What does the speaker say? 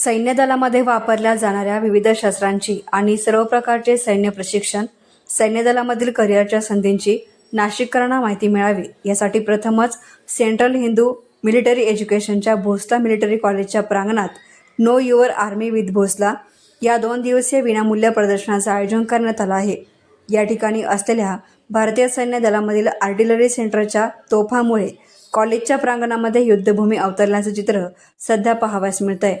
सैन्य दलामध्ये वापरल्या जाणाऱ्या विविध शस्त्रांची आणि सर्व प्रकारचे सैन्य प्रशिक्षण सैन्य दलामधील करिअरच्या संधींची नाशिककरांना माहिती मिळावी. यासाठी प्रथमच सेंट्रल हिंदू मिलिटरी एज्युकेशनच्या भोसला मिलिटरी कॉलेजच्या प्रांगणात know your army with Bhosla या दोन दिवसीय विनामूल्य प्रदर्शनाचं आयोजन करण्यात आलं आहे. या ठिकाणी असलेल्या भारतीय सैन्य दलामधील आर्टिलरी सेंटरच्या तोफामुळे कॉलेजच्या प्रांगणामध्ये युद्धभूमी अवतरल्याचं चित्र सध्या पाहावयास मिळत आहे